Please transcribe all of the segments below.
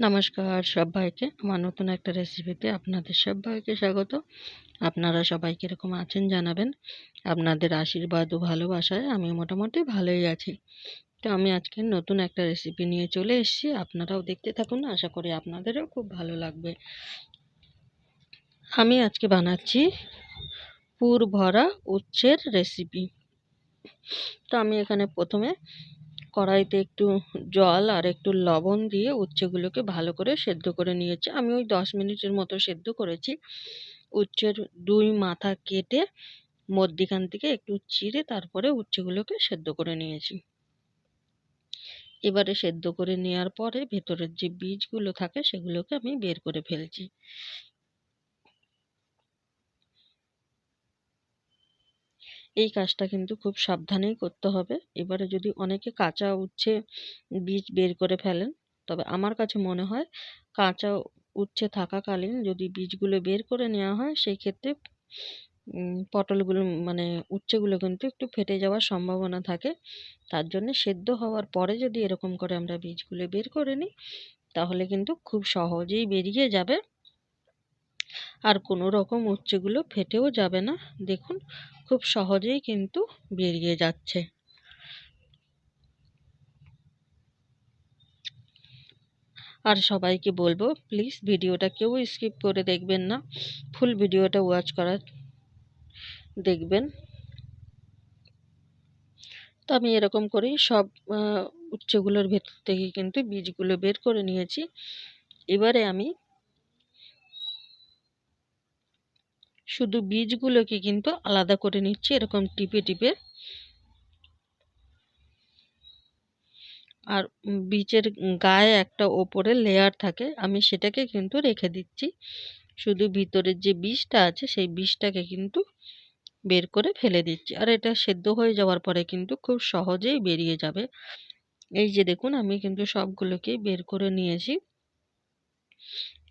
নমস্কার সবাইকে। আমার নতুন একটা রেসিপিতে আপনাদের সবাইকে স্বাগত। আপনারা সবাই কীরকম আছেন জানাবেন। আপনাদের আশীর্বাদ ও ভালোবাসায় আমি মোটামুটি ভালোই আছি। তো আমি আজকে নতুন একটা রেসিপি নিয়ে চলে এসেছি। আপনারাও দেখতে থাকুন, আশা করি আপনাদেরও খুব ভালো লাগবে। আমি আজকে বানাচ্ছি পুর ভরা উচ্ছের রেসিপি তো আমি এখানে প্রথমে কড়াইতে একটু জল আর একটু লবণ দিয়ে উচ্ছেগুলোকে ভালো করে সেদ্ধ করে নিয়েছি। আমি ওই দশ মিনিটের মতো সেদ্ধ করেছি। উচ্ছের দুই মাথা কেটে মধ্যিখান থেকে একটু চিড়ে তারপরে উচ্ছেগুলোকে সেদ্ধ করে নিয়েছি। এবারে সেদ্ধ করে নেওয়ার পরে ভেতরের যে বীজগুলো থাকে সেগুলোকে আমি বের করে ফেলছি। এই কাজটা কিন্তু খুব সাবধানেই করতে হবে। এবারে যদি অনেকে কাঁচা উচ্ছে বীজ বের করে ফেলেন, তবে আমার কাছে মনে হয় কাঁচা উচ্ছে থাকাকালীন যদি বীজগুলো বের করে নেওয়া হয় সেই ক্ষেত্রে পটলগুলো মানে উচ্ছেগুলো কিন্তু একটু ফেটে যাওয়ার সম্ভাবনা থাকে। তার জন্য সেদ্ধ হওয়ার পরে যদি এরকম করে আমরা বীজগুলো বের করে নিই, তাহলে কিন্তু খুব সহজেই বেরিয়ে যাবে। আর কোনো রকম উচ্ছেগুলো ফেটেও যাবে না। দেখুন, খুব সহজেই কিন্তু বেরিয়ে যাচ্ছে। আর সবাইকে বলব, প্লিজ ভিডিওটা কেউ স্কিপ করে দেখবেন না। ফুল ভিডিওটা ওয়াচ করার দেখবেন। তো আমি এরকম করেই সব উচ্চগুলোর ভেতর থেকে কিন্তু বীজগুলো বের করে নিয়েছি। এবারে আমি শুধু বীজগুলোকে কিন্তু আলাদা করে নিচ্ছি, এরকম টিপে টিপে। আর বীজের গায়ে একটা ওপরে লেয়ার থাকে, আমি সেটাকে কিন্তু রেখে দিচ্ছি। শুধু ভিতরের যে বীজটা আছে, সেই বীজটাকে কিন্তু বের করে ফেলে দিচ্ছি। আর এটা সেদ্ধ হয়ে যাওয়ার পরে কিন্তু খুব সহজেই বেরিয়ে যাবে। এই যে দেখুন, আমি কিন্তু সবগুলোকেই বের করে নিয়েছি।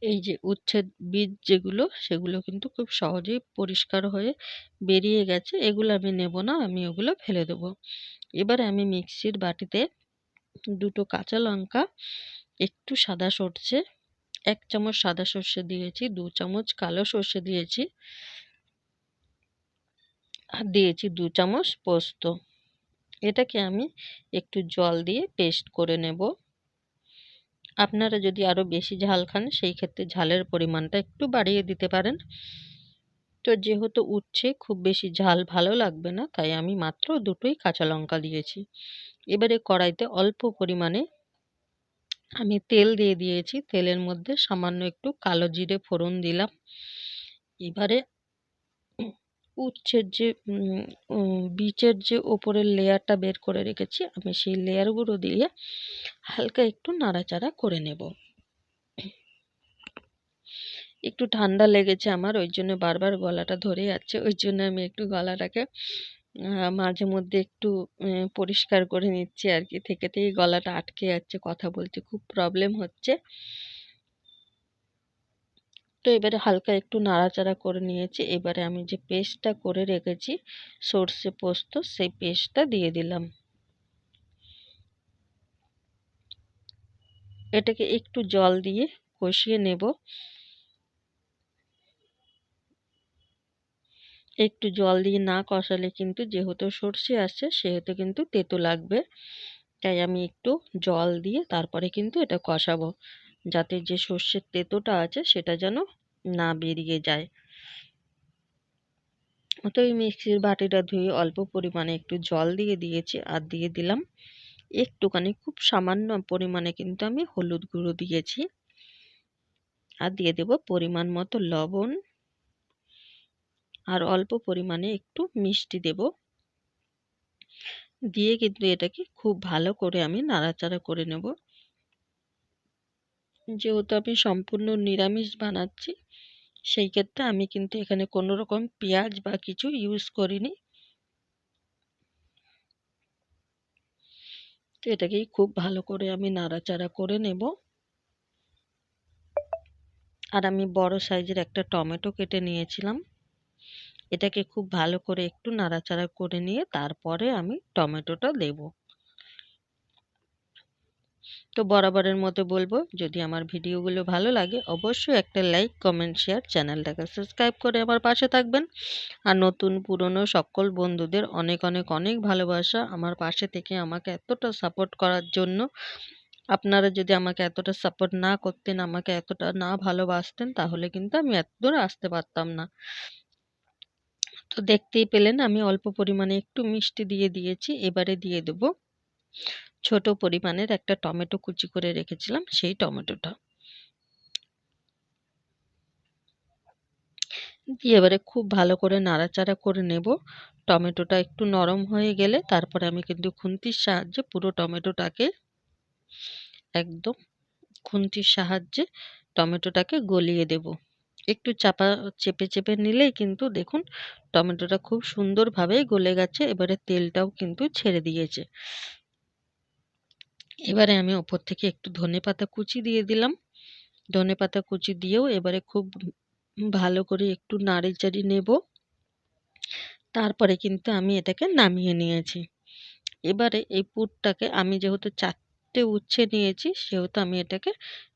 এই যে উচ্ছেদ বীজ যেগুলো, সেগুলো কিন্তু খুব সহজেই পরিষ্কার হয়ে বেরিয়ে গেছে। এগুলো আমি নেব না, আমি ওগুলো ফেলে দেবো। এবারে আমি মিক্সির বাটিতে দুটো কাঁচা লঙ্কা, একটু সাদা সর্ষে, এক চামচ সাদা সর্ষে দিয়েছি, দু চামচ কালো সর্ষে দিয়েছি, আর দিয়েছি দু চামচ পোস্ত। এটাকে আমি একটু জল দিয়ে পেস্ট করে নেব। আপনারা যদি আরও বেশি ঝাল খান, সেই ক্ষেত্রে ঝালের পরিমাণটা একটু বাড়িয়ে দিতে পারেন। তো যেহেতু উচ্ছে, খুব বেশি ঝাল ভালো লাগবে না, তাই আমি মাত্র দুটোই কাঁচা লঙ্কা দিয়েছি। এবারে কড়াইতে অল্প পরিমাণে আমি তেল দিয়ে দিয়েছি। তেলের মধ্যে সামান্য একটু কালো জিরে ফোড়ন দিলাম। এবারে উচ্ছের যে বীচের যে ওপরের লেয়ারটা বের করে রেখেছি, আমি সেই লেয়ারগুলো দিয়ে হালকা একটু নাড়াচাড়া করে নেব। একটু ঠান্ডা লেগেছে আমার, ওই জন্য বারবার গলাটা ধরে যাচ্ছে, ওই জন্য আমি একটু গলাটাকে মাঝে মধ্যে একটু পরিষ্কার করে নিচ্ছি আর কি থেকে থেকেই গলাটা আটকে যাচ্ছে, কথা বলতে খুব প্রবলেম হচ্ছে। তো এবারে হালকা একটু নাড়াচাড়া করে নিয়েছি। এবারে আমি যে পেস্টটা করে রেখেছি, সর্ষে পোস্ত, সেই পেস্টটা দিয়ে দিলাম। এটাকে একটু জল দিয়ে কষিয়ে নেব। একটু জল দিয়ে না কষালে কিন্তু যেহেতু সর্ষে আসছে সেহেতু কিন্তু তেতো লাগবে। তাই আমি একটু জল দিয়ে তারপরে কিন্তু এটা কষাবো। যাতে যে সর্ষের তেতোটা আছে সেটা যেন না বেরিয়ে যায়। তো এই মিক্সির বাটিটা ধুয়ে অল্প পরিমাণে একটু জল দিয়ে দিয়েছি আর দিয়ে দিলাম একটুখানি খুব সামান্য পরিমাণে কিন্তু আমি হলুদ গুঁড়ো দিয়েছি। আর দিয়ে দেব পরিমাণ মতো লবণ। আর অল্প পরিমাণে একটু মিষ্টি দেব। দিয়ে কিন্তু এটাকে খুব ভালো করে আমি নাড়াচাড়া করে নেব। যেহেতু আমি সম্পূর্ণ নিরামিষ বানাচ্ছি, সেই ক্ষেত্রে আমি কিন্তু এখানে কোনো রকম পেঁয়াজ বা কিছু ইউজ করিনি। তো এটাকেই খুব ভালো করে আমি নাড়াচাড়া করে নেব। আর আমি বড় সাইজের একটা টমেটো কেটে নিয়েছিলাম। এটাকে খুব ভালো করে একটু নাড়াচাড়া করে নিয়ে তারপরে আমি টমেটোটা দেব। তো বরাবরের মতো বলব, যদি আমার ভিডিওগুলো ভালো লাগে অবশ্যই একটা লাইক, কমেন্ট, শেয়ার চ্যানেলটাকে সাবস্ক্রাইব করে আমার পাশে থাকবেন। আর নতুন, পুরনো সকল বন্ধুদের অনেক অনেক অনেক ভালোবাসা আমার পাশে থেকে আমাকে এতটা সাপোর্ট করার জন্য। আপনারা যদি আমাকে এতটা সাপোর্ট না করতেন, আমাকে এতটা না ভালোবাসতেন, তাহলে কিন্তু আমি এত দূর আসতে পারতাম না। তো দেখতেই পেলেন, আমি অল্প পরিমাণে একটু মিষ্টি দিয়ে দিয়েছি, এবারে দিয়ে দেব। ছোট পরিমাণের একটা টমেটো কুচি করে রেখেছিলাম, সেই টমেটোটা। দিয়ে এবারে খুব ভালো করে নাড়াচাড়া করে নেব। টমেটোটা একটু নরম হয়ে গেলে তারপরে আমি কিন্তু খুন্তির সাহায্যে পুরো টমেটোটাকে একদম খুন্তির সাহায্যে টমেটোটাকে গলিয়ে দেব। একটু চাপা, চেপে চেপে নিলেই কিন্তু দেখুন টমেটোটা খুব সুন্দরভাবে গলে গেছে, এবারে তেলটাও কিন্তু ছেড়ে দিয়েছে। এবারে আমি ওপর থেকে একটু ধনে পাতা কুচি দিয়ে দিলাম। ধনে পাতা কুচি দিয়েও এবারে খুব ভালো করে একটু নাড়ি চাড়ি নেব। তারপরে কিন্তু আমি এটাকে নামিয়ে নিয়েছি। এবারে এই পুরটাকে আমি যেহেতু চারটে উচ্ছে নিয়েছি, সেহেতু আমি এটাকে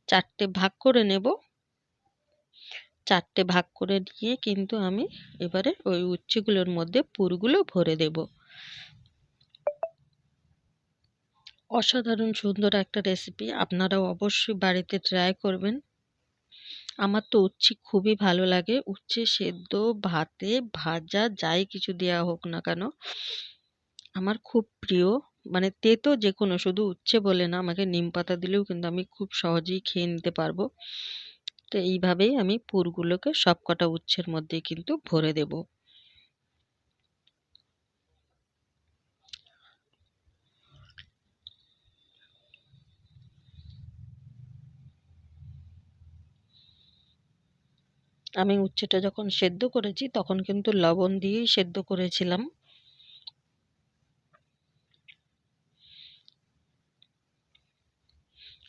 চারটে ভাগ করে নেব। চারটে ভাগ করে নিয়ে কিন্তু আমি এবারে ওই উচ্ছেগুলোর মধ্যে পুরগুলো ভরে দেব। অসাধারণ সুন্দর একটা রেসিপি আপনারাও অবশ্যই বাড়িতে ট্রাই করবেন। আমার তো উচ্ছে খুবই ভালো লাগে। উচ্ছে সেদ্ধ, ভাতে, ভাজা, যাই কিছু দেওয়া হোক না কেন, আমার খুব প্রিয়। মানে তেতো যে কোনো শুধু উচ্ছে বলে না, আমাকে নিম পাতা দিলেও কিন্তু আমি খুব সহজেই খেয়ে নিতে পারব। তো এইভাবেই আমি পুরগুলোকে সব কটা উচ্ছের মধ্যে কিন্তু ভরে দেব। আমি উচ্ছেটা যখন সেদ্ধ করেছি, তখন কিন্তু লবণ দিয়েই সেদ্ধ করেছিলাম।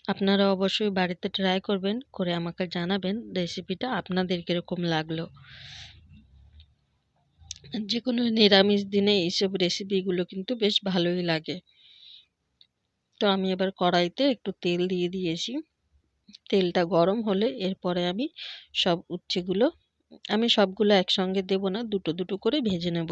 আপনারা অবশ্যই বাড়িতে ট্রাই করবেন, করে আমাকে জানাবেন রেসিপিটা আপনাদের কীরকম লাগল। যে কোনো নিরামিষ দিনে এইসব রেসিপিগুলো কিন্তু বেশ ভালোই লাগে। তো আমি এবার কড়াইতে একটু তেল দিয়ে দিয়েছি। তেলটা গরম হলে এরপরে আমি সব উচ্ছেগুলো, আমি সবগুলো একসঙ্গে দেব না, দুটো দুটো করে ভেজে নেব।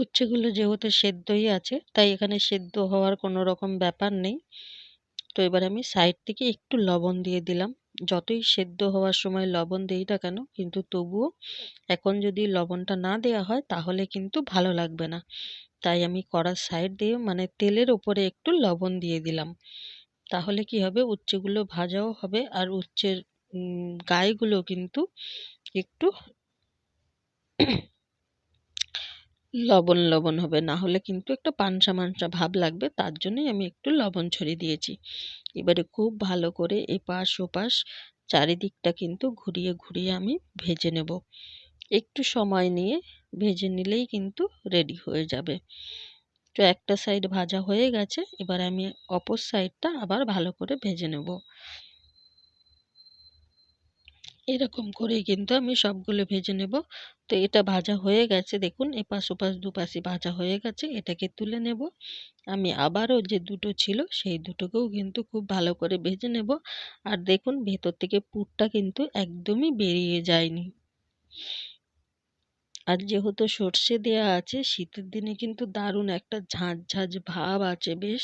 উচ্ছেগুলো যেহেতু সেদ্ধই আছে, তাই এখানে সেদ্ধ হওয়ার কোনো রকম ব্যাপার নেই। তো এবার আমি সাইড থেকে একটু লবণ দিয়ে দিলাম। যতই সেদ্ধ হওয়ার সময় লবণ দিই না কেন, কিন্তু তবুও এখন যদি লবণটা না দেওয়া হয়, তাহলে কিন্তু ভালো লাগবে না। তাই আমি কড়ার সাইড দিয়ে মানে তেলের ওপরে একটু লবণ দিয়ে দিলাম। তাহলে কি হবে? উচ্ছেগুলো ভাজাও হবে আর উচ্ছের গায়েগুলো কিন্তু একটু লবণ লবণ হবে। না হলে কিন্তু একটা পানসা, মানসা ভাব লাগবে। তার জন্যই আমি একটু লবণ ছড়িয়ে দিয়েছি। এবারে খুব ভালো করে এপাশ ওপাশ চারিদিকটা কিন্তু ঘুরিয়ে ঘুরিয়ে আমি ভেজে নেব। একটু সময় নিয়ে ভেজে নিলেই কিন্তু রেডি হয়ে যাবে। তো একটা সাইড ভাজা হয়ে গেছে, এবার আমি অপর সাইডটা আবার ভালো করে ভেজে নেব। এরকম করেই কিন্তু আমি সবগুলো ভেজে নেব। তো এটা ভাজা হয়ে গেছে, দেখুন, এপাশ ওপাশ দুপাশে ভাজা হয়ে গেছে, এটাকে তুলে নেব। আমি আবারও যে দুটো ছিল, সেই দুটোকেও কিন্তু খুব ভালো করে ভেজে নেব। আর দেখুন, ভেতর থেকে পুরটা কিন্তু একদমই বেরিয়ে যায়নি। আর যেহেতু সর্ষে দেওয়া আছে, শীতের দিনে কিন্তু দারুণ একটা ঝাঁঝ ঝাঁঝ ভাব আছে বেশ।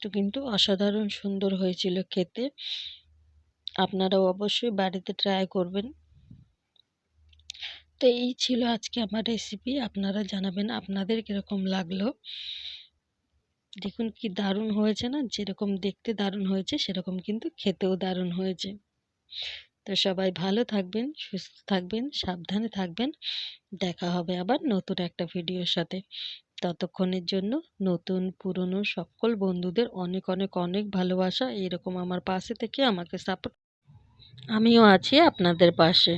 তো কিন্তু অসাধারণ সুন্দর হয়েছিল খেতে। আপনারাও অবশ্যই বাড়িতে ট্রাই করবেন। তো এই ছিল আজকে আমার রেসিপি আপনারা জানাবেন আপনাদের কীরকম লাগল। দেখুন কি দারুণ হয়েছে না? যেরকম দেখতে দারুণ হয়েছে, সেরকম কিন্তু খেতেও দারুণ হয়েছে। তো সবাই ভালো থাকবেন, সুস্থ থাকবেন, সাবধানে থাকবেন। দেখা হবে আবার নতুন একটা ভিডিওর সাথে। ততক্ষণের জন্য নতুন, পুরনো সকল বন্ধুদের অনেক অনেক অনেক ভালোবাসা। এরকম আমার পাশে থেকে আমাকে সাপোর্ট আমিও আছি আপনাদের পাশে।